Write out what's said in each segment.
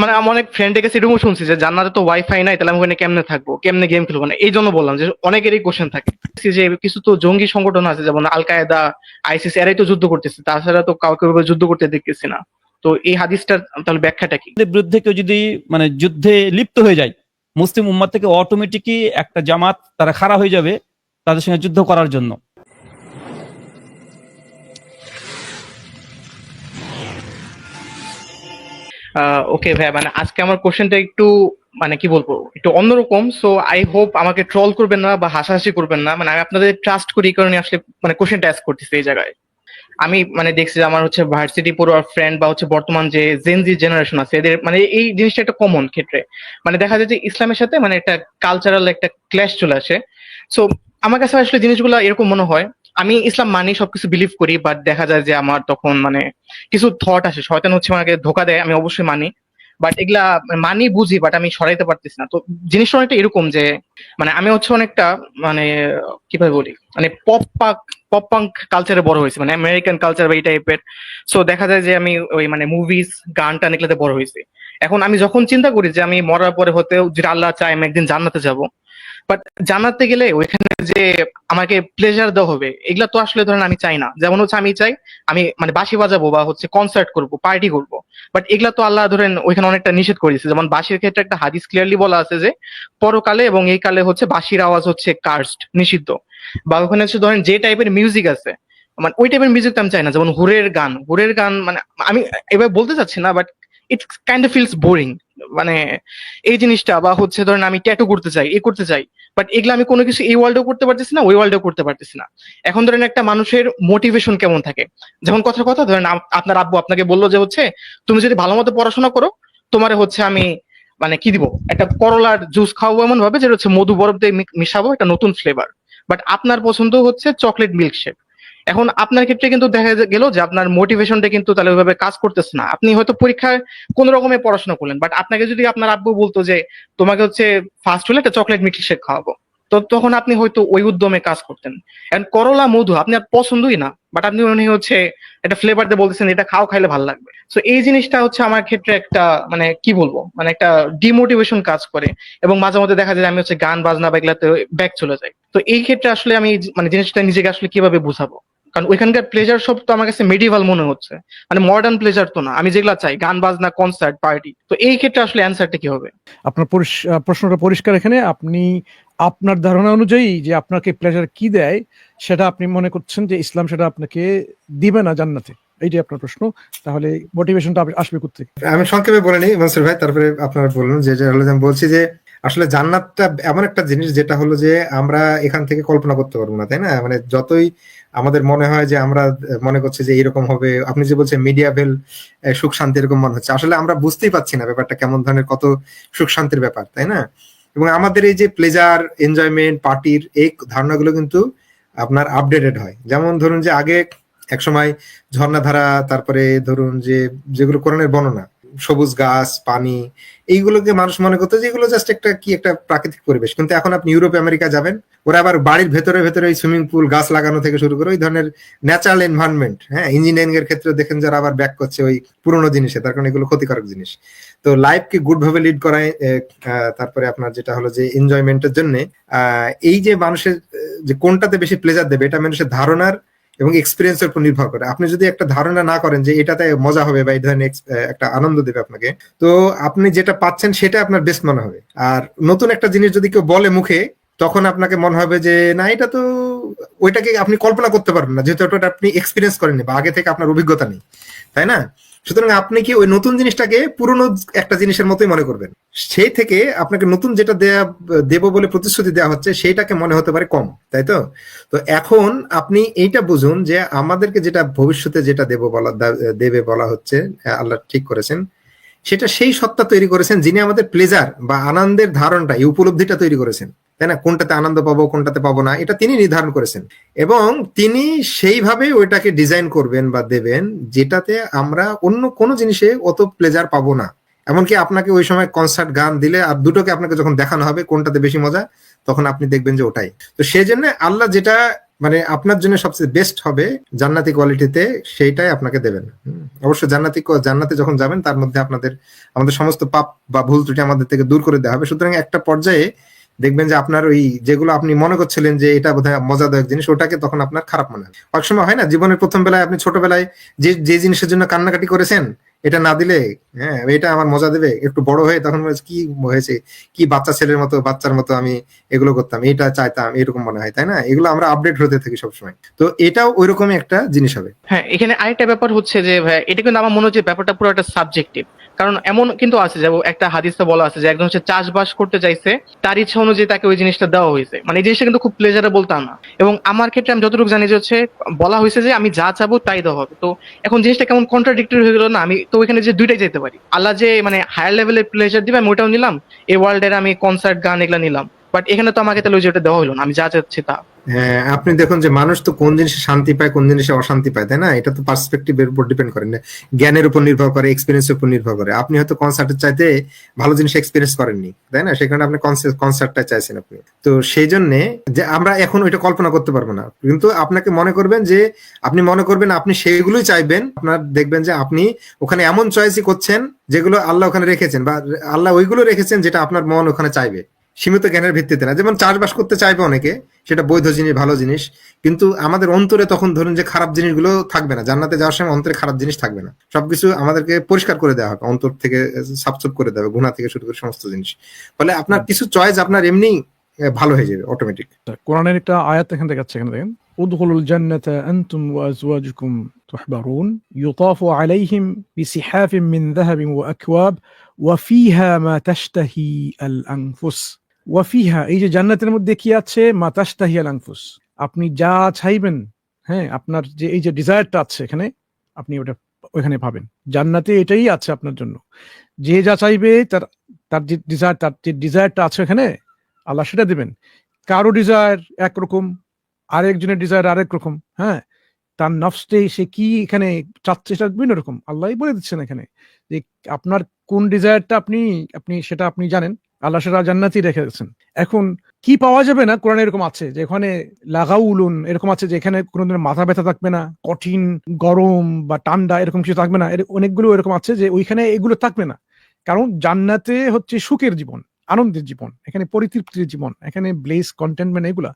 মানে আমার অনেক ফ্রেন্ডের কাছে এরকম শুনছি যে, জান্নাতে তো ওয়াইফাই নাই, তাহলে আমি ওখানে কেমনে থাকব? কেমনে গেম খেলব? না এই জন্য বললাম যে, অনেকেরই কোশ্চেন থাকে। যে, কিছু তো জঙ্গি সংগঠন আছে, যেমন আল কায়দা আইসিস, এরাই তো যুদ্ধ করতেছে। তাছাড়া তো কাউকে যুদ্ধ করতে দেখতেছি না। তো এই হাদিসটার তাহলে ব্যাখ্যাটা কি? বিরুদ্ধে কেউ যদি মানে যুদ্ধে লিপ্ত হয়ে যায়, মুসলিম উম্মাদ থেকে অটোমেটিকই একটা জামাত তারা খাড়া হয়ে যাবে তাদের সঙ্গে যুদ্ধ করার জন্য। ওকে ভাই মানে আজকে আমার কোশ্চেনটা একটু মানে কি বলব, একটু অন্যরকম। সো আই হোপ আমাকে ট্রল করবেন না বা হাসাহাসি করবেন না। মানে আমি আপনাদের ট্রাস্ট করি কারণে আসলে মানে কোশ্চেনটা অ্যাস করতেছি এই জায়গায়। আমি মানে দেখছি যে আমার হচ্ছে ভার্সিটি পড়ুয়ার ফ্রেন্ড বা হচ্ছে বর্তমান যে জেনজি জেনারেশন আছে, এদের মানে এই জিনিসটা একটা কমন ক্ষেত্রে। মানে দেখা যায় যে ইসলামের সাথে মানে একটা কালচারাল একটা ক্ল্যাশ চলে আসে। সো আমার কাছে আসলে জিনিসগুলো এরকম মনে হয়। আমি ইসলাম মানি সবকিছু বিলিভ করি বাট দেখা যায় যে আমার তখন মানে কিছু থট আসে। শয়তান হচ্ছে আমাকে ধোকা দেয়, আমি অবশ্যই মানি। বাট এগুলা মানি, বুঝি বাট আমি সরাইতে পারতেছি না। তো জিনিসটা অনেকটা এরকম যে মানে আমি হচ্ছে অনেকটা মানে কীভাবে বলি? মানে পপ পাক পপ পাঙ্ক কালচারে বড় হয়েছে। মানে আমেরিকান কালচার বা এই টাইপের সো দেখা যায় যে আমি ওই মানে মুভিজ গান টান এগুলাতে বড় হয়েছি। এখন আমি যখন চিন্তা করি যে আমি মরার পরে হতেও যেটা আল্লাহ চাই আমি একদিন জান্নাতে যাব। বাট জানাতে গেলে ওইখানে যে আমাকে প্লেজার দেওয়া হবে, এগুলা তো আসলে ধরেন আমি চাই না। যেমন হচ্ছে আমি চাই আমি মানে বাঁশি বাজাবো বা হচ্ছে কনসার্ট করব পার্টি করব। বাট এগুলা তো আল্লাহ ধরেন ওইখানে অনেকটা নিষেধ করে দিয়েছে। যেমন বাঁশির ক্ষেত্রে একটা হাদিস ক্লিয়ারলি বলা আছে যে, পরকালে এবং এই কালে হচ্ছে বাঁশির আওয়াজ হচ্ছে কার্স্ট নিষিদ্ধ। বা ওখানে হচ্ছে ধরেন যে টাইপের মিউজিক আছে মানে ওই টাইপের মিউজিক তো আমি চাই না। যেমন হুরের গান হুরের গান মানে আমি এবার বলতে চাচ্ছি না but it's kind of feels boring মানে এই জিনিসটা বা হচ্ছে ধরেন আমি ট্যাটু করতে চাই, এ করতে চাই বাট এগুলো আমি কোনো কিছু এই ওয়ার্ল্ডেও করতে পারতেছি না, ওই ওয়ার্ল্ডেও করতে পারতেছি না। এখন ধরেন একটা মানুষের মোটিভেশন কেমন থাকে? যেমন কথার কথা, ধরেন আপনার আব্বু আপনাকে বলল যে হচ্ছে, তুমি যদি ভালো মতো পড়াশোনা করো, তোমারে হচ্ছে আমি মানে কি দিব? একটা করলার জুস খাওয়াবো এমন ভাবে যেটা হচ্ছে মধু বরফ দিয়ে মিশাবো, একটা নতুন ফ্লেভার বাট আপনার পছন্দ হচ্ছে চকলেট মিল্কশেক এখন আপনার ক্ষেত্রে কিন্তু দেখা গেল যে আপনার মোটিভেশনটা কিন্তু তাহলে ওইভাবে কাজ করতেছে না। আপনি হয়তো পরীক্ষায় কোন রকমের পড়াশোনা করলেন বাট আপনাকে যদি আপনার আব্বু বলতো যে, তোমাকে হচ্ছে ফার্স্ট হলে একটা চকলেট মিল্কশেক খাওয়াবো। তো তখন আপনি হয়তো ওই উদ্যমে কাজ করতেন। এখন করলা মধু আপনার পছন্দই না বাট আপনি উনি হচ্ছে একটা ফ্লেভার দিয়ে বলতেছেন, এটা খাও, খাইলে ভালো লাগবে। তো এই জিনিসটা হচ্ছে আমার ক্ষেত্রে একটা মানে কি বলব মানে একটা ডিমোটিভেশন কাজ করে। এবং মাঝে মধ্যে দেখা যায় আমি হচ্ছে গান, বাজনা, বা এগুলাতে ব্যাক চলে যাই। তো এই ক্ষেত্রে আসলে আমি মানে জিনিসটা নিজেকে আসলে কীভাবে বুঝাবো? কারণ ওইখানকার প্লেজার সব তো আমার কাছে মেডিভাল মনে হচ্ছে। মানে মডার্ন প্লেজার তো না। আমি যেগুলা চাই গান বাজনা কনসার্ট পার্টি তো এই ক্ষেত্রে আসলে অ্যান্সারটা কি হবে? আপনার প্রশ্নটা পরিষ্কার এখানে। আপনি আপনার ধারণা অনুযায়ী যে আপনাকে প্লেজার কি দেয় সেটা আপনি মনে করছেন যে ইসলাম সেটা আপনাকে দিবে না জান্নাতে। এইটাই আপনার প্রশ্ন। তাহলে মোটিভেশনটা আসবে কোথেকে আমি সংক্ষেপে বলে নিই মনসুর ভাই তারপরে আপনারা বলুন। যে আমি বলছি যে আসলে জান্নাতটা এমন একটা জিনিস যেটা হলো যে আমরা এখান থেকে কল্পনা করতে পারব না, তাই না? মানে যতই আমাদের মনে হয় যে আমরা মনে করছি যে এরকম হবে, আপনি যে বলছেন মিডিয়া ভেল সুখ শান্তি এরকম মনে হচ্ছে। আসলে আমরা বুঝতেই পারছি না ব্যাপারটা কেমন ধরনের, কত সুখ শান্তির ব্যাপার, তাই না? এবং আমাদের এই যে প্লেজার এনজয়মেন্ট পার্টির এই ধারণাগুলো কিন্তু আপনার আপডেটেড হয়। যেমন ধরুন যে আগে এক সময় ঝর্ণাধারা, তারপরে ধরুন যে, যেগুলো কোরআনের বর্ণনা সবুজ গাছ, পানি, এইগুলোকে মানুষ মনে করতো যে এগুলো জাস্ট একটা কি একটা প্রাকৃতিক পরিবেশ। কিন্তু এখন আপনি ইউরোপ, আমেরিকা যাবেন, ওরা আবার বাড়ির ভেতরে ভেতরে ওই সুইমিং পুল গাছ লাগানো থেকে শুরু করে ওই ধরনের ন্যাচারাল এনভায়রনমেন্ট হ্যাঁ? ইঞ্জিনিয়ারিং এর ক্ষেত্রে দেখেন যারা আবার ব্যাক করছে ওই পুরোনো জিনিসে, তার কারণে এগুলো ক্ষতিকারক জিনিস। তো লাইফকে গুড ভাবে লিড করায় তারপরে আপনার যেটা হলো যে এনজয়মেন্টের জন্য এই যে মানুষের যে কোনটাতে বেশি প্লেজার দেবে, এটা মানুষের ধারণার এবং এক্সপিরিয়েন্সের উপর নির্ভর করে। আপনি যদি একটা ধারণা না করেন যে এটাতে মজা হবে বা এই ধরনের একটা আনন্দ দেবে আপনাকে, তো আপনি যেটা পাচ্ছেন সেটা আপনার বেস্ট মনে হবে। আর নতুন একটা জিনিস যদি কেউ বলে মুখে, তখন আপনাকে মনে হবে যে, না, এটা তো ওইটাকে আপনি কল্পনা করতে পারবেন না, যেহেতু ওটা আপনি এক্সপিরিয়েন্স করেননি বা আগে থেকে আপনার অভিজ্ঞতা নেই। তাই না? সুতরাং আপনি কি ওই নতুন জিনিসটাকে পুরনো একটা জিনিসের মতোই মনে করবেন? সেই থেকে আপনাকে নতুন যেটা দেয়া, দেব বলে প্রতিশ্রুতি দেওয়া হচ্ছে, সেইটাকে মনে হতে পারে কম, তাই তো? তো এখন আপনি এইটা বুঝুন যে আমাদেরকে যেটা ভবিষ্যতে যেটা দেব বলা দেবে বলা হচ্ছে, আল্লাহ ঠিক করেছেন, সেটা সেই সত্তা তৈরি করেছেন যিনি আমাদের প্লেজার বা আনন্দের ধারণটা এই উপলব্ধিটা তৈরি করেছেন। তাই না? কোনটাতে আনন্দ পাবো, কোনটাতে পাবো না, এটা তিনি নির্ধারণ করেছেন। এবং তিনি সেইভাবে ওইটাকে ডিজাইন করবেন বা দেবেন, যেটাতে আমরা অন্য কোনো জিনিসে অত প্লেজার পাবো না। এমনকি আপনাকে ওই সময় কনসার্ট গান দিলে আর দুটোকে আপনাকে যখন দেখানো হবে, কোনটাতে বেশি মজা, তখন আপনি দেখবেন যে ওটাই। তো সেই জন্য আল্লাহ যেটা মানে আপনার জন্য সবচেয়ে বেস্ট হবে জান্নাতি কোয়ালিটিতে সেইটাই আপনাকে দেবেন। অবশ্য জান্নাতি জান্নাতে যখন যাবেন, তার মধ্যে আপনাদের, আমাদের সমস্ত পাপ বা ভুল ত্রুটি আমাদের থেকে দূর করে দেওয়া হবে। সুতরাং একটা পর্যায়ে দেখবেন যে আপনার ওই যেগুলো আপনি মনে করছিলেন যে এটা বোধহয় মজাদায়ক জিনিস, ওটাকে তখন আপনার খারাপ মনে হয়। অনেক সময় হয় না, জীবনের প্রথম বেলায় আপনি ছোটবেলায় যে যে জিনিসের জন্য কান্নাকাটি করেছেন, এটা না দিলে হ্যাঁ এটা আমার মজা দেবে, একটু বড় হয়ে তখন কি হয়েছে? কি বাচ্চা ছেলের মতো, বাচ্চার মতো আমি এগুলো করতাম, এটা চাইতাম, এরকম মনে হয়। তাই না? এগুলো আমরা আপডেট হতে থাকি সবসময়। তো এটাও ওইরকমই একটা জিনিস হবে। হ্যাঁ এখানে আরেকটা ব্যাপার হচ্ছে যে এটা কিন্তু আমার মনে হচ্ছে ব্যাপারটা পুরো একটা সাবজেক্টিভ কারণ এমন কিন্তু আছে যে, একটা হাদিসে বলা আছে যে, একজন হচ্ছে চাষবাস করতে চাইছে, তার ইচ্ছা অনুযায়ী তাকে ওই জিনিসটা দেওয়া হয়েছে। মানে এই জিনিসটা কিন্তু খুব প্লেজারে বলতাম না। এবং আমার ক্ষেত্রে আমি যতটুকু জানি যে, হচ্ছে, বলা হয়েছে যে, আমি যা চাবো তাই দেওয়া হবে। তো এখন জিনিসটা কেমন কন্ট্রাডিক্টরি হয়ে গেল না, আমি তো ওইখানে যে দুইটাই যেতে পারি। আল্লাহ যে মানে হায়ার লেভেলের প্লেজার দিবে, আমি ওইটাও নিলাম। এই ওয়ার্ল্ডের আমি কনসার্ট গান এগুলো নিলাম। বাট এখানে তো আমাকে তাহলে দেওয়া হলো না, আমি যা চাচ্ছি তা। হ্যাঁ আপনি দেখুন যে মানুষ তো কোন জিনিসে শান্তি পায়, কোন জিনিসে অশান্তি পায়, তাই না? এটা তো উপর ডিপেন্ড করে না। জ্ঞানের উপর নির্ভর করে উপর নির্ভর করে। আপনি হয়তো কনসার্টের চাইতে ভালো জিনিস এক্সপিরিয়েন্স করেননি, তাই না? সেখানে আপনি কনসার্টটা চাইছেন আপনি। তো সেই জন্য যে আমরা এখন ওইটা কল্পনা করতে পারব না। কিন্তু আপনাকে মনে করবেন যে, আপনি মনে করবেন আপনি সেইগুলোই চাইবেন। আপনার দেখবেন যে আপনি ওখানে এমন চয়েসই করছেন, যেগুলো আল্লাহ ওখানে রেখেছেন বা আল্লাহ ওইগুলো রেখেছেন যেটা আপনার মন ওখানে চাইবে। সীমিত জ্ঞানের ভিত্তিতে না যেমন চাষবাস করতে চাইবে অনেকে সেটা বৈধ জিনিস ভালো জিনিস কিন্তু আমাদের অন্তরে তখন ধরুন যে খারাপ জিনিসগুলো থাকবে না জান্নাতে যাওয়ার সময় অন্তরে খারাপ জিনিস থাকবে না সবকিছু আমাদেরকে পরিষ্কার করে দেওয়া হবে অন্তর থেকে সাফসুপ করে দেওয়া হবে গুণা থেকে শুরু করে সমস্ত জিনিস ফলে আপনার কিছু চয়েস আপনার এমনি আহ, ভালো হয়ে যাবে অটোমেটিক কোরআনের একটা আয়াত এখানে দেখাচ্ছে এখানে দেখেন ادخلوا الجنة أنتم وأزواجكم تحبرون يطاف عليهم بسحاف من ذهب وأكواب وفيها ما تشتهي الأنفس ওয়াফিহা, এই যে জান্নাতের মধ্যে কি আছে? মাতাস্তাহিয়া লাংফুস আপনি যা চাইবেন হ্যাঁ আপনার যে, এই যে ডিজায়ারটা আছে এখানে, আপনি ওটা ওইখানে পাবেন। জান্নাতে এটাই আছে আপনার জন্য। যে যা চাইবে, তার তার যে ডিজায়ার তার যে ডিজায়ারটা আছে এখানে আল্লাহ সেটা দেবেন। কারও ডিজায়ার একরকম, আরেকজনের ডিজায়ার আরেক রকম হ্যাঁ তার নফসে সে কি এখানে চাচ্ছে সেটা বিভিন্ন রকম। আল্লাহ বলে দিচ্ছেন এখানে যে, আপনার কোন ডিজায়ারটা আপনি আপনি সেটা আপনি জানেন আল্লাহ সেটা জান্নাতি রেখে দিচ্ছেন এখন কি পাওয়া যাবে না? কোরআন এরকম আছে যে এখানে লাগাউলুন, এরকম আছে যে এখানে কোনোদিন মাথা ব্যথা থাকবে না, কঠিন, গরম বা ঠান্ডা এরকম কিছু থাকবে না। অনেকগুলো এরকম আছে যে ওইখানে এগুলো থাকবে না। কারণ জান্নাতে হচ্ছে সুখের জীবন, আনন্দের জীবন, এখানে পরিতৃপ্তির জীবন, এখানে ব্লেস কন্টেনমেন্ট এগুলা।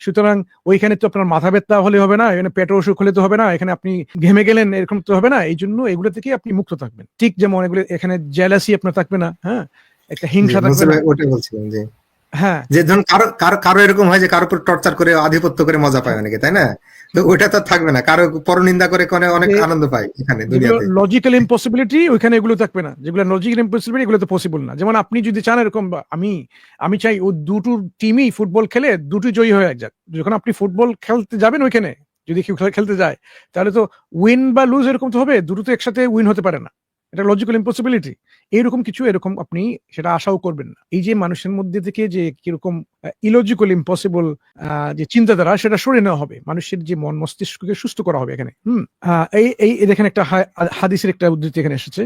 সুতরাং ওইখানে তো আপনার মাথা ব্যথা হলে হবে না, এখানে পেটের অসুখ হলে তো হবে না, এখানে আপনি ঘেমে গেলেন, এরকম তো হবে না। এই জন্য এগুলো থেকে আপনি মুক্ত থাকবেন। ঠিক যেমন এগুলো, এখানে জেলাসি আপনার থাকবে না হ্যাঁ? একটা হিংসা থাকবে ওটাই বলছিলাম যে হ্যাঁ। যে ধরুন কারও কারও কারও এরকম হয় যে কারোর উপর টর্চার করে আধিপত্য করে মজা পায় অনেকে তাই না? তো ওইটা তো থাকবে না। কারও পরনিন্দা করে করে অনেক আনন্দ পায় এখানে দুনিয়াতে। লজিক্যাল ইম্পসিবিলিটি ওইখানে এগুলো থাকবে না। যেগুলো লজিক্যাল ইম্পসিবিলিটি এগুলো তো পসিবল না। যেমন আপনি যদি চান এরকম আমি আমি চাই ও দুটো টিমই ফুটবল খেলে দুটো জয়ী হয়ে যাক। যখন আপনি ফুটবল খেলতে যাবেন ওইখানে যদি কেউ খেলতে যায় তাহলে তো উইন বা লুজ এরকম তো হবে দুটো তো একসাথে উইন হতে পারে না। এটা লজিক্যাল ইম্পসিবিলিটি এইরকম কিছু, এরকম আপনি সেটা আশাও করবেন না। এই যে মানুষের মধ্যে থেকে যে কীরকম ইলজিক্যাল ইম্পসিবল যে চিন্তাধারা, সেটা সরে নেওয়া হবে। মানুষের যে মন মস্তিষ্ককে সুস্থ করা হবে এখানে। হুম এই এই দেখেন একটা হাদিসের একটা উদ্ধৃতি এখানে এসেছে।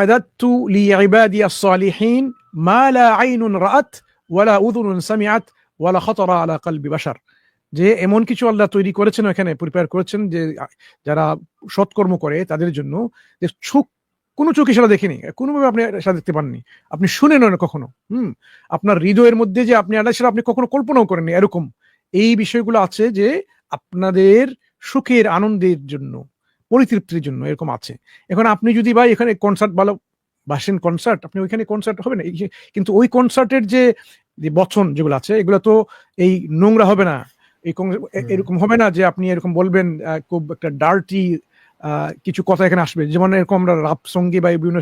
আদাতু লিইবাদি আস-সালিহিন মা লা আইনুন রাআত ওয়ালা উযুনুন সামিআত ওয়ালা খাতারা আলা কলবি বাশার। যে এমন কিছু আল্লাহ তৈরি করেছেন এখানে প্রিপেয়ার করেছেন যে যারা সৎকর্ম করে তাদের জন্য, যে চোখ কোনো চোখে সেটা দেখেনি। কোনোভাবে আপনি সেটা দেখতে পাননি আপনি শুনেন না কখনো। হুম? আপনার হৃদয়ের মধ্যে যে আপনি আল্লাহ সেটা আপনি কখনো কল্পনাও করেননি এরকম। এই বিষয়গুলো আছে যে আপনাদের সুখের আনন্দের জন্য পরিতৃপ্তির জন্য এরকম আছে। এখন আপনি যদি ভাই এখানে কনসার্ট ভালো বাসেন কনসার্ট আপনি ওইখানে কনসার্ট হবে না? এই যে- কিন্তু ওই কনসার্টের যে বচন যেগুলো আছে এগুলো তো এই নোংরা হবে না। এই। এরকম হবে না যে আপনি এরকম বলবেন খুব একটা ডার্টি কিছু কথা এখানে আসবে। যেমন এরকম আমরা রাপ সঙ্গী বা বিভিন্ন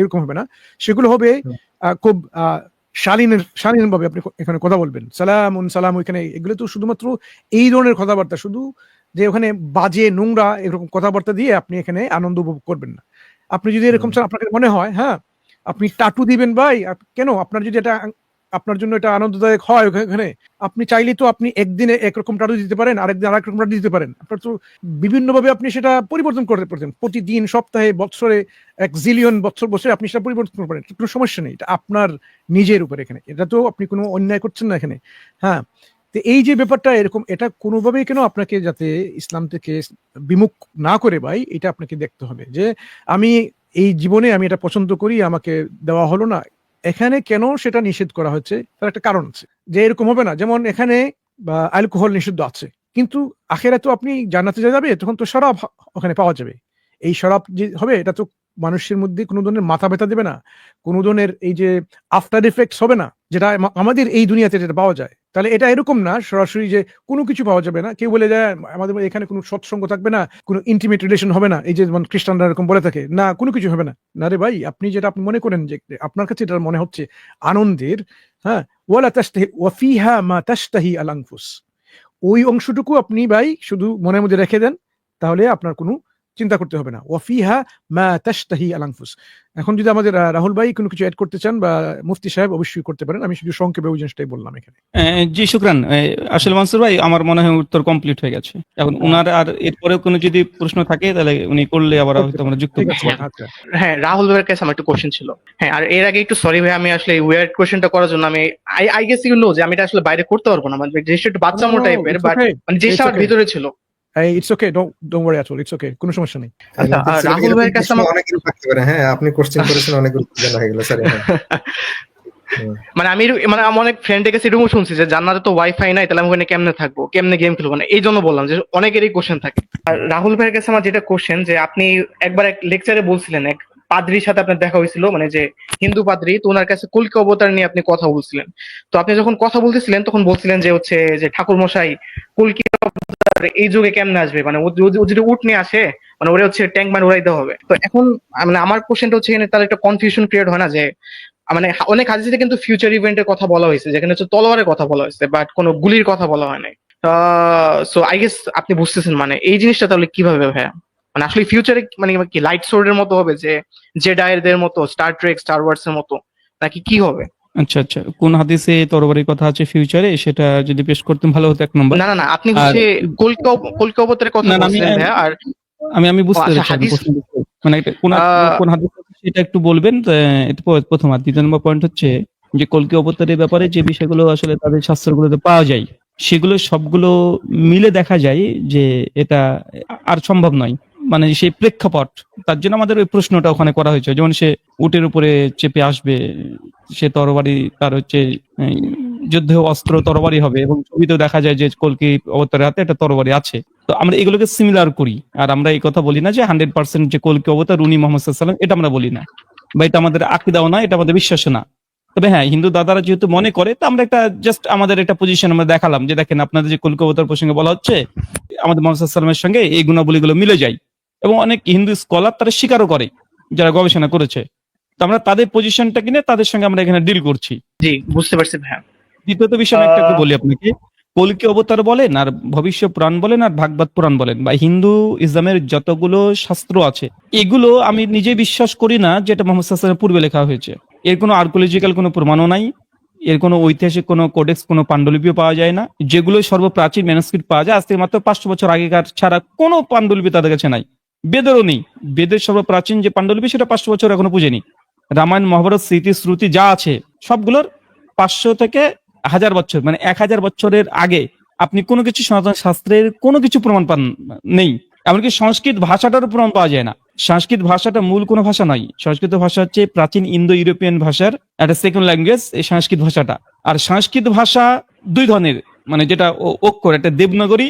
এরকম হবে না। সেগুলো হবে খুব শালীনের শালীন ভাবে আপনি এখানে কথা বলবেন। সালাম সালাম ওইখানে এগুলো তো শুধুমাত্র এই ধরনের কথাবার্তা শুধু যে ওখানে বাজে নোংরা এরকম কথাবার্তা দিয়ে আপনি এখানে আনন্দ উপভোগ করবেন না। আপনি যদি এরকম। চান আপনাকে মনে হয় হ্যাঁ আপনি টাটু দিবেন ভাই কেন? আপনার যদি এটা আপনার জন্য এটা আনন্দদায়ক হয় ওখানে। আপনি চাইলে তো আপনি একদিনে একরকম টাটু দিতে পারেন, আরেকদিন আরেক রকম টাটু দিতে পারেন। আপনার তো বিভিন্নভাবে আপনি সেটা পরিবর্তন করতে পারতেন। প্রতিদিন, সপ্তাহে, বছরে, এক জিলিয়ন বছর বছরে আপনি সেটা পরিবর্তন করতে পারেন। কোনো সমস্যা নেই, এটা আপনার নিজের উপর এখানে। এটা তো আপনি কোনো অন্যায় করছেন না এখানে। হ্যাঁ তো এই যে ব্যাপারটা এরকম, এটা কোনোভাবেই কেন আপনাকে যাতে ইসলাম থেকে বিমুখ না করে ভাই, এটা আপনাকে দেখতে হবে। যে আমি এই জীবনে আমি এটা পছন্দ করি, আমাকে দেওয়া হলো না এখানে কেন সেটা নিষেধ করা হচ্ছে? তার একটা কারণ আছে, যে এরকম হবে না। যেমন এখানে অ্যালকোহল নিষিদ্ধ আছে। কিন্তু আখেরা তো আপনি জানাতে যা যাবে, তখন তো শরাব ওখানে পাওয়া যাবে। এই শরাব যে হবে, এটা তো মানুষের মধ্যে কোনো ধরনের মাথা ব্যথা দেবে না। কোনো ধরনের এই যে আফটার ইফেক্টস হবে না, যেটা আমাদের এই দুনিয়াতে যেটা পাওয়া যায়। তাহলে এটা এরকম না, সরাসরি যে কোনো কিছু পাওয়া যাবে না। কেউ বলে যায় আমাদের এখানে কোনো সৎসঙ্গ থাকবে না, কোনো ইন্টিমেট রিলেশন হবে না। এই যে যেমন খ্রিস্টানরা এরকম বলে থাকে, না, কোনো কিছু হবে না। না রে ভাই, আপনি যেটা আপনি মনে করেন যে, আপনার কাছে এটা মনে হচ্ছে আনন্দের হ্যাঁ ওয়ালা তাস্তাহি ওয়াফিহা মা তাস্তাহি আল আনফুস। ওই অংশটুকু আপনি ভাই শুধু মনের মধ্যে রেখে দেন, তাহলে আপনার কোনো চিন্তা করতে হবে না। ওয়াফিহা মা তাস্তাহি আল আনফুস। এখন যদি আমাদের রাহুল ভাই কোনো কিছু অ্যাড করতে চান বা মুফতি সাহেব অবশ্যই করতে পারেন। আমি শুধু সংক্ষেপে ওই জিনিসটাই বললাম এখানে। আহ, জি শুক্রান। আসলে মানসুর ভাই আমার মনে হয় উত্তর কমপ্লিট হয়ে গেছে। এখন উনার আর এরপরেও কোনো যদি প্রশ্ন থাকে তাহলে উনি করলে আবার হয়তো আমরা যুক্ত আচ্ছা। হ্যাঁ রাহুল ভাইয়ের কাছে আমার একটা কোশ্চেন ছিল। হ্যাঁ আর এর আগে একটু সরি ভাই আমি আসলে ওয়ার্ড কোশ্চেনটা করার জন্য আমি I I guess you know যে আমি এটা আসলে বাইরে করতে পারব না। মানে জিনিসটা একটু বাচ্চামো টাইপের বাট মানে জিনিসটা আমার ভিতরে ছিল। It's okay don't don't worry at all it's okay কোনো সমস্যা নেই। আচ্ছা, রাহুল ভাইয়ের কাছে অনেকেরই থাকতে পারে হ্যাঁ আপনি কোশ্চেন করেছেন অনেক গুরুত্বপূর্ণ হয়ে গেল স্যার মানে আমি মানে আমার অনেক ফ্রেন্ডের কাছে এরকম শুনছি যে জান্নাতে তো ওয়াইফাই নাই তাহলে আমি ওখানে কেমনে থাকব? কেমনে গেম খেলব? না এই জন্য বললাম যে অনেকেরই কোশ্চেন থাকে। আর রাহুল ভাইয়ের কাছে আমার যেটা কোশ্চেন যে আপনি একবার এক লেকচারে বলছিলেন এক পাদ্রির সাথে আপনার দেখা হয়েছিল মানে যে হিন্দু পাদ্রি, তো ওনার কাছে কলকি অবতার নিয়ে আপনি কথা বলছিলেন। তো আপনি যখন কথা বলতেছিলেন, তখন বলছিলেন যে হচ্ছে যে ঠাকুর মশাই কলকি অবতার, এই যুগে কেমনে আসবে? মানে ও যদি- উঠ নিয়ে আসে মানে ওরে হচ্ছে ট্যাঙ্ক মান উড়াইতে হবে। তো এখন মানে আমার কোশ্চেনটা হচ্ছে এখানে তার একটা কনফিউশন ক্রিয়েট হয় না যে মানে অনেক হাদিসে কিন্তু ফিউচার ইভেন্টের কথা বলা হয়েছে, যেখানে হচ্ছে তলোয়ারের কথা বলা হয়েছে বাট কোনো গুলির কথা বলা হয় নাই। সো আই গেস আপনি বুঝতেছেন মানে এই জিনিসটা তাহলে কীভাবে ভাইয়া? মানে আসলে ফিউচারে মানে কি লাইট সোর্ডের মতো হবে যে যে ডায়েরদের মতো স্টার ট্রেক স্টার ওয়ার্স এর মতো নাকি কি হবে? আচ্ছা আচ্ছা কোন হাদিসে তরবারির কথা আছে ফিউচারে সেটা যদি পেশ করতেন ভালো হতো এক নম্বর। না না না আপনি হচ্ছে কলকি কলকি অবতারের কথা না, না, আমি- বলছিলেন ভাইয়া আর আমি আমি বুঝতে আচ্ছা, পেরেছি বুঝতে। মানে কোন কোন হাদিস সেটা একটু বলবেন? এটা প্রথম আর দ্বিতীয় নম্বর পয়েন্ট হচ্ছে যে কলকি অবতারের ব্যাপারে যে বিষয়গুলো আসলে তাদের শাস্ত্রগুলোতে পাওয়া যায় সেগুলো সবগুলো মিলে দেখা যায় যে এটা আর সম্ভব নয়। মানে সেই প্রেক্ষাপট, তার জন্য আমাদের ওই প্রশ্নটা ওখানে করা হয়েছে। যেমন সে উটের উপরে চেপে আসবে, সে তরবারি তার হচ্ছে যুদ্ধে অস্ত্র তরবারি হবে এবং ছবিতেও দেখা যায় যে কলকি অবতারের হাতে একটা তরবারি আছে। তো আমরা এগুলোকে সিমিলার করি। আর আমরা এই কথা বলি না যে হান্ড্রেড পার্সেন্ট যে কলকি অবতার উনি মোহাম্মদ সাল্লাম এটা আমরা বলি না। বা এটা আমাদের আকিদাও না, এটা আমাদের বিশ্বাস না। তবে হ্যাঁ হিন্দু দাদারা যেহেতু মনে করে, তো আমরা একটা জাস্ট আমাদের একটা পজিশন আমরা দেখালাম যে দেখেন আপনাদের যে কলকি অবতার প্রসঙ্গে বলা হচ্ছে, আমাদের মোহাম্মদ সাল্লামের সঙ্গে এই গুণাবলীগুলো মিলে যায়। এবং অনেক হিন্দু স্কলার তারা স্বীকারও করে যারা গবেষণা করেছে। তো আমরা তাদের পজিশনটা কিনে তাদের সঙ্গে আমরা এখানে ডিল করছি। জি বুঝতে পারছি ভাইয়া। দ্বিতীয়ত বিষয় একটা একটু বলি আপনাকে। কলকি অবতার বলেন আর ভবিষ্য পুরাণ বলেন আর ভাগবত পুরাণ বলেন বা হিন্দু ইসলামের যতগুলো শাস্ত্র আছে এগুলো আমি নিজে বিশ্বাস করি না যেটা মোহাম্মদ সাল্লামের পূর্বে লেখা হয়েছে। এর কোনো আর্কোলজিক্যাল কোনো প্রমাণও নাই এর কোনো ঐতিহাসিক কোনো কোডেক্স কোনো পাণ্ডুলিপিও পাওয়া যায় না। যেগুলো সর্বপ্রাচীন ম্যানুস্ক্রিপ্ট পাওয়া যায় আজ থেকে মাত্র পাঁচশো বছর আগেকার ছাড়া কোনো পাণ্ডুলিপি তাদের কাছে নাই। বেদেরও নেই। বেদের সর্বপ্রাচীন যে পাণ্ডুলিপি, সেটা পাঁচশো বছর এখনও পুজেনি। রামায়ণ, মহাভারত, স্মৃতি, শ্রুতি যা আছে, সবগুলোর পাঁচশো থেকে হাজার বছর মানে এক হাজার বছরের আগে আপনি কোনো কিছু সনাতন শাস্ত্রের কোনো কিছু প্রমাণ পান নেই। এমনকি সংস্কৃত ভাষাটারও প্রমাণ পাওয়া যায় না। সংস্কৃত ভাষাটা মূল কোনো ভাষা নয়। সংস্কৃত ভাষা হচ্ছে প্রাচীন ইন্দো ইউরোপিয়ান ভাষার একটা সেকেন্ড ল্যাঙ্গুয়েজ এই সংস্কৃত ভাষাটা। আর সংস্কৃত ভাষা দুই ধরনের মানে যেটা অক্ষর একটা দেবনগরী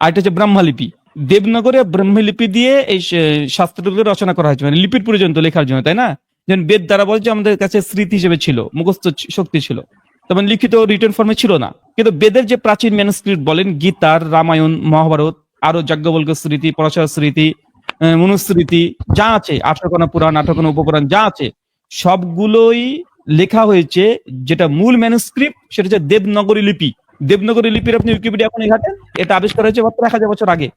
আর একটা হচ্ছে ব্রহ্মলিপি দেবনগরে ব্রহ্মলিপি দিয়ে এই শাস্ত্রগুলো রচনা করা হয়েছে মানে লিপির পর্যন্ত লেখার জন্য, তাই না? যেমন বেদ দ্বারা বলছে আমাদের কাছে স্মৃতি হিসেবে ছিল, মুখস্থ শক্তি ছিল। তবে লিখিত রিটার্ন ফর্মে ছিল না। কিন্তু বেদের যে প্রাচীন ম্যানুস্ক্রিপ্ট বলেন, গীতার, রামায়ণ, মহাভারত আরও যাজ্ঞবল্ক স্মৃতি, পরাশর স্মৃতি মনুস্মৃতি, যা আছে, আঠারোখানা পুরাণ, আঠারোখানা উপপুরাণ, যা আছে, সবগুলোই লেখা হয়েছে যেটা মূল ম্যানুস্ক্রিপ্ট সেটা হচ্ছে দেবনগরী লিপি। দেবনগরী লিপির আপনি উইকিপিডিয়া এখন ঘাটেন এটা আবিষ্কার হয়েছে মাত্র এক হাজার বছর আগে।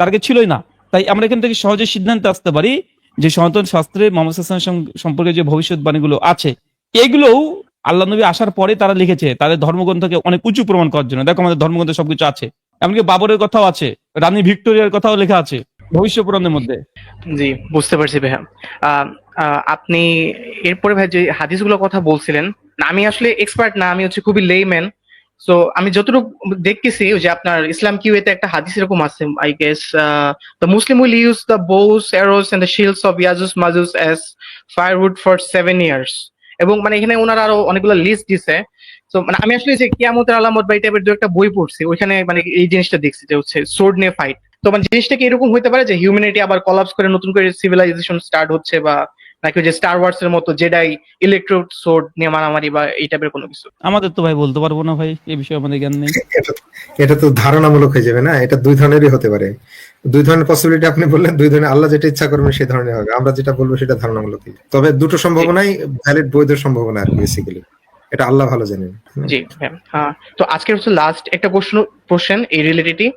আগে ছিলই না। তাই আমরা এখান থেকে সহজে সিদ্ধান্তে আসতে পারি যে সনাতন শাস্ত্রে মোহাম্মদ হাসান সম্পর্কে যে ভবিষ্যৎবাণীগুলো আছে, এগুলোও আল্লাহ নবী আসার পরে তারা লিখেছে, তাদের ধর্মগ্রন্থকে অনেক উঁচু প্রমাণ করার জন্য। দেখো আমাদের ধর্মগ্রন্থে সবকিছু আছে, এমনকি বাবরের কথাও আছে, রানী ভিক্টোরিয়ার কথাও লেখা আছে ভবিষ্য পুরাণের মধ্যে। জি, বুঝতে পারছি ভাইয়া। আপনি এরপরে ভাই যে হাদিসগুলোর কথা বলছিলেন আমি আসলে এক্সপার্ট না, আমি হচ্ছে খুবই লেইম্যান সো আমি যতটুকু দেখতেছি যে আপনার ইসলাম কিউএতে একটা হাদিস এরকম আছে I guess the Muslim will use the bows arrows and the shields of Yajuj Majuj as firewood for seven years এবং মানে এখানে ওনার আরও অনেকগুলো লিস্ট দিছে। তো মানে আমি আসলে যে কিয়ামতের আলামত বা এই টাইপের দু একটা বই পড়ছি, ওইখানে মানে এই জিনিসটা দেখছি যে হচ্ছে সোর্ড নিয়ে ফাইট তো মানে জিনিসটা কি এরকম হতে পারে যে হিউম্যানিটি আবার কলাপস করে নতুন করে সিভিলাইজেশন স্টার্ট হচ্ছে বা নাকি ওই যে স্টার ওয়ার্স এর মতো জেডাই ইলেকট্রো সোর্ড নিয়ে মারামারি বা এই টাইপের কোনো কিছু? আমাদের তো ভাই বলতে পারব না ভাই এই বিষয়ে আমাদের জ্ঞান নেই। এটা এটা তো ধারণামূলক হয়ে যাবে না এটা দুই ধরনেরই হতে পারে। দুই ধরনের পসিবিলিটি আপনি বললেন দুই ধরনের আল্লাহ যেটা ইচ্ছা করবেন সেই ধরনের হবে আমরা যেটা বলব সেটা ধারণামূলক তবে দুটো সম্ভাবনাই ভ্যালিড বৈধ সম্ভাবনা আর বেসিক্যালি এটা আল্লাহ ভালো জানেন। জি হ্যাঁ হ্যাঁ। তো আজকের হচ্ছে লাস্ট একটা প্রশ্ন কোশ্চেন এই রিলেটেডই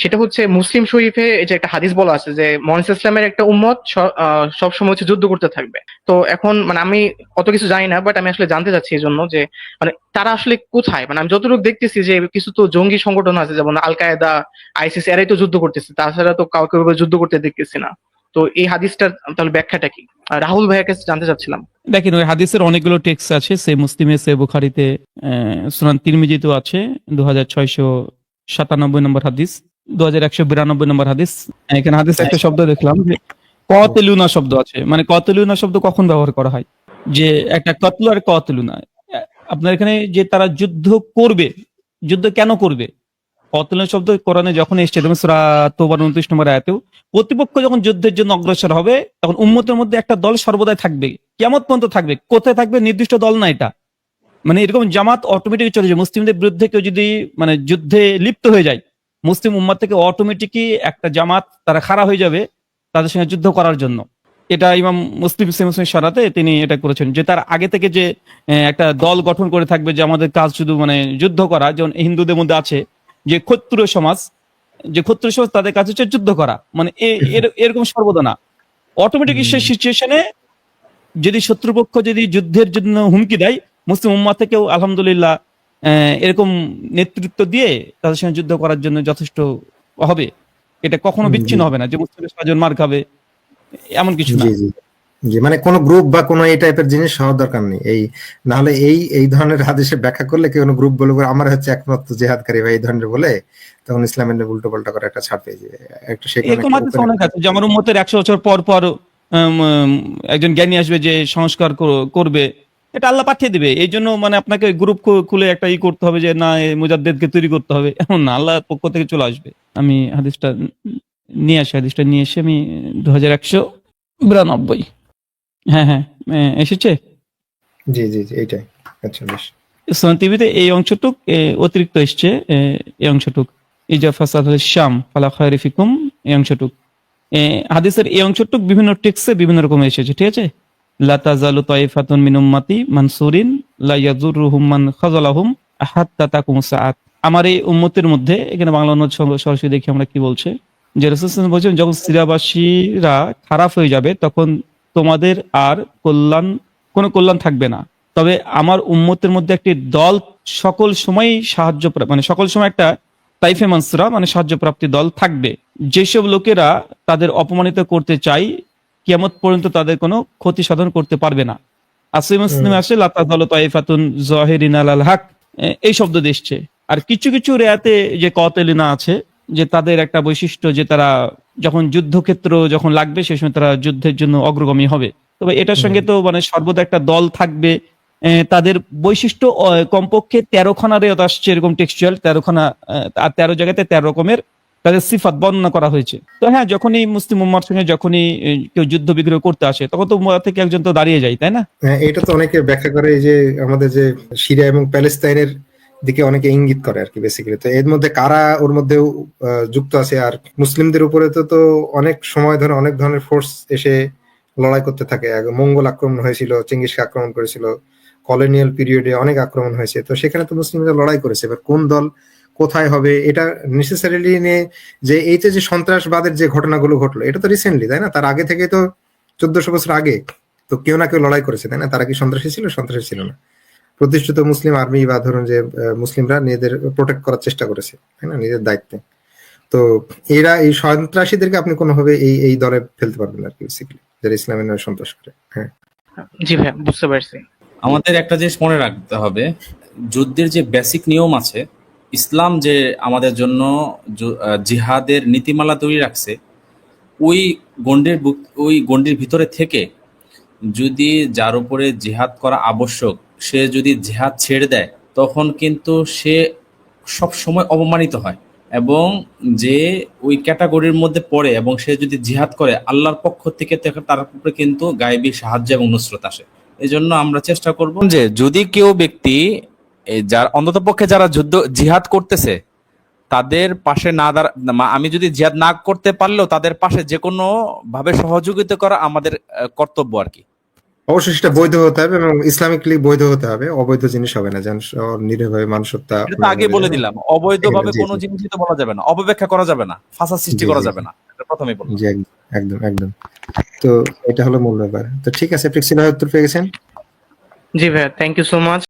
সেটা হচ্ছে মুসলিম শরীফে যে একটা হাদিস বলা আছে যে মহানিস ইসলামের একটা উম্মত সব সময় হচ্ছে যুদ্ধ করতে থাকবে। তো এখন মানে আমি অত কিছু জানি না বাট আমি আসলে জানতে চাচ্ছি এই জন্য যে মানে তারা আসলে কোথায়? মানে আমি যতটুকু দেখতেছি যে, কিছু তো জঙ্গি সংগঠন আছে, যেমন আল কায়দা আইসিস এরাই তো যুদ্ধ করতেছে। তাছাড়া তো কাউকে যুদ্ধ করতে দেখতেছি না। তো এই হাদিসটার তাহলে ব্যাখ্যাটা কি? রাহুল ভাইয়ের কাছে জানতে চাচ্ছিলাম। দেখেন, ওই হাদিসের অনেকগুলো টেক্সট আছে সে মুসলিমে সে বুখারিতে সুনান তিরমিজিতেও আছে দু হাজার ছয়শো সাতানব্বই নম্বর হাদিস দু হাজার একশো বিরানব্বই নম্বর হাদিস। এখানে হাদিস একটা শব্দ দেখলাম যে কতেলুনা শব্দ আছে। মানে কতেলুনা শব্দ কখন ব্যবহার করা হয়? যে একটা কতলু আর কতেলুনা। আপনার এখানে যে তারা যুদ্ধ করবে, যুদ্ধ কেন করবে? কতলুনা শব্দ কোরআনে যখন এসছে তুমি সুরা তোবার উনত্রিশ নম্বর আয়াতেও, প্রতিপক্ষ যখন যুদ্ধের জন্য অগ্রসর হবে, তখন উম্মতের মধ্যে একটা দল সর্বদাই থাকবে। কেমন পর্যন্ত থাকবে। কোথায় থাকবে? নির্দিষ্ট দল না এটা। মানে এরকম জামাত অটোমেটিক চলে যায়। মুসলিমদের বিরুদ্ধে কেউ যদি মানে যুদ্ধে লিপ্ত হয়ে যায়, মুসলিম উম্মাদ থেকে অটোমেটিকই একটা জামাত তারা খাড়া হয়ে যাবে তাদের সঙ্গে যুদ্ধ করার জন্য। এটা ইমাম মুসলিম মুসলিম সারাতে তিনি এটা করেছেন যে তার আগে থেকে যে একটা দল গঠন করে থাকবে যে আমাদের কাজ শুধু মানে যুদ্ধ করা, যেমন হিন্দুদের মধ্যে আছে যে ক্ষত্রিয় সমাজ যে ক্ষত্রিয় সমাজ তাদের কাছে হচ্ছে যুদ্ধ করা। মানে এরকম সর্বদা না অটোমেটিক সেই সিচুয়েশনে যদি শত্রুপক্ষ যদি যুদ্ধের জন্য হুমকি দেয় মুসলিম উম্মা থেকেও আলহামদুলিল্লাহ আহ, এরকম নেতৃত্ব দিয়ে তাদের সঙ্গে যুদ্ধ করার জন্য যথেষ্ট হবে। এটা কখনো বিচ্ছিন্ন হবে না যে মুসলিম স্বজন মার খাবে। এমন কিছু না। জি মানে কোনো গ্রুপ বা কোনো এই টাইপের জিনিস হওয়ার দরকার নেই। এই নাহলে এই এই ধরনের হাদিসে ব্যাখ্যা করলে কেউ গ্রুপ বলে আমার হচ্ছে একমাত্র জেহাদকারী বা এই ধরনের বলে তখন ইসলামের উল্টো পাল্টা করে একটা ছাড় পেয়ে যাবে। একটা সেখানে অনেক আছে যে আমার উম্মতের একশো বছর পর পর একজন জ্ঞানী আসবে যে সংস্কার করবে এটা আল্লাহ পাঠিয়ে দিবে। এই জন্য মানে আপনাকে গ্রুপ খুলে একটা ই করতে হবে যে না মুজাদ্দেদকে তৈরি করতে হবে। এমন না আল্লাহ পক্ষ থেকে চলে আসবে। আমি হাদিসটা নিয়ে আসি হাদিসটা নিয়ে এসে আমি দু হাজার একশো বিরানব্বই হ্যাঁ হ্যাঁ। এসেছে? জি জি জি এইটাই। আচ্ছা বেশ। ইসলাম টিভিতে এই অংশটুক অতিরিক্ত এসছে এই অংশটুক। ইজা ফাসাদ শাম ফালা খায়রিফিকুম এই অংশটুক। হাদিসের এই অংশটুক বিভিন্ন টেক্সে বিভিন্ন রকম এসেছে ঠিক আছে? লা তাজালু তাইফাতুন মিন উম্মতি মানসুরিন লা ইয়াজুরুহুম মান খাযালাহুম হাত্তা তাকুম সাআত। আমার এই উম্মতের মধ্যে এখানে বাংলা অনুবাদ সরাসরি দেখি আমরা কি বলছে। যে রাসূল বলছেন যখন সিরিয়াবাসীরা খারাপ হয়ে যাবে তখন তোমাদের আর কল্যাণ, কোনো কল্যাণ থাকবে না। তবে আমার উম্মতের মধ্যে একটি দল সকল সময় সাহায্য মানে সকল সময় একটা তাইফে মানসুরা মানে সাহায্য প্রাপ্তি দল থাকবে। যেসব লোকেরা তাদের অপমানিত করতে চায় কিয়ামত পর্যন্ত তাদের কোনো ক্ষতি সাধন করতে পারবে না। আসিম আসে লাতা দল তাইফাতুন জহেরিন আল হক এই শব্দ এসছে আর কিছু কিছু রেয়াতে যে কতেলিনা আছে যে তাদের একটা বৈশিষ্ট্য যে তারা যখন যুদ্ধক্ষেত্র যখন লাগবে সেই সময় তারা যুদ্ধের জন্য অগ্রগামী হবে। তবে এটার সঙ্গে তো মানে সর্বদা একটা দল থাকবে। তাদের বৈশিষ্ট্য কমপক্ষে তেরোখানা রেয়ত আসছে এরকম টেক্সচুয়াল তেরোখানা আহ, আর তেরো জায়গাতে তেরো রকমের তাদের সিফাত বর্ণনা করা হয়েছে। তো হ্যাঁ যখনই মুসলিম উম্মার সঙ্গে যখনই কেউ যুদ্ধ বিগ্রহ করতে আসে তখন তো উম্মাহ থেকে একজন তো দাঁড়িয়ে যায় তাই না? হ্যাঁ, এটা তো অনেকে ব্যাখ্যা করে যে আমাদের যে সিরিয়া এবং প্যালেস্তাইনের দিকে অনেকে ইঙ্গিত করে আর কি বেসিক্যালি তো এর মধ্যে কারা ওর মধ্যেও আহ, যুক্ত আছে? আর মুসলিমদের উপরে তো তো অনেক সময় ধরে অনেক ধরনের ফোর্স এসে লড়াই করতে থাকে। মঙ্গল আক্রমণ হয়েছিল চেঙ্গিসকে আক্রমণ করেছিল কলোনিয়াল পিরিয়ডে অনেক আক্রমণ হয়েছে। তো সেখানে তো মুসলিমরা লড়াই করেছে। এবার কোন দল কোথায় হবে এটা নেসেসারিলি নিয়ে যে এই যে সন্ত্রাসবাদের যে ঘটনাগুলো ঘটলো এটা তো রিসেন্টলি তাই না? তার আগে থেকে তো চোদ্দশো বছর আগে তো কেউ না কেউ লড়াই করেছে তাই না? তারা কি সন্ত্রাসী ছিল? সন্ত্রাসী ছিল না। প্রতিষ্ঠিত মুসলিম আর্মি বা ধরুন যে মুসলিমরা নিজেদের প্রোটেক্ট করার চেষ্টা করেছে তাই না? নিজের দায়িত্বে। তো এরা এই সন্ত্রাসীদেরকে আপনি কোনোভাবে এই এই দলে ফেলতে পারবেন আর কি বেসিক্যালি যারা ইসলামের নামে সন্ত্রাস করে হ্যাঁ। জি ভাইয়া বুঝতে পারছি। আমাদের একটা জিনিস মনে রাখতে হবে যুদ্ধের যে বেসিক নিয়ম আছে ইসলাম যে আমাদের জন্য জিহাদের নীতিমালা তৈরি রাখছে ওই গণ্ডির বুক- ওই গণ্ডির ভিতরে থেকে যদি যার উপরে জিহাদ করা আবশ্যক সে যদি জেহাদ ছেড়ে দেয়, তখন কিন্তু সে সব সময় অপমানিত হয় এবং যে ওই ক্যাটাগরির মধ্যে পড়ে এবং সে যদি জিহাদ করে, আল্লাহর পক্ষ থেকে তার উপরে কিন্তু গায়েবী সাহায্য এবং নুসরত আসে। এই জন্য আমরা চেষ্টা করব যে যদি কেউ ব্যক্তি যার অন্তত পক্ষে যারা যুদ্ধ, জিহাদ করতেছে, তাদের পাশে না দাঁড়া আমি যদি জিহাদ না করতে পারলেও তাদের পাশে যে কোনো ভাবে সহযোগিতা করা আমাদের কর্তব্য আর কি। অবশ্যই সেটা বৈধ হতে হবে এবং ইসলামিক লিগ বৈধ হতে হবে। অবৈধ জিনিস হবে না যেন নিরীহভাবে মানুষ হত্যা আগে বলে দিলাম। অবৈধভাবে ভাবে কোনো জিনিস জিনিসই তো বলা যাবে না। অপব্যাখ্যা করা যাবে না। ফাঁসা সৃষ্টি করা যাবে না। এটা প্রথমেই বললাম। জি একদম একদম একদম। তো এটা হলো মূল ব্যাপার। তো ঠিক আছে প্রিক্সিলা উত্তর পেয়ে গেছেন? জি ভাইয়া থ্যাংক ইউ সো মাচ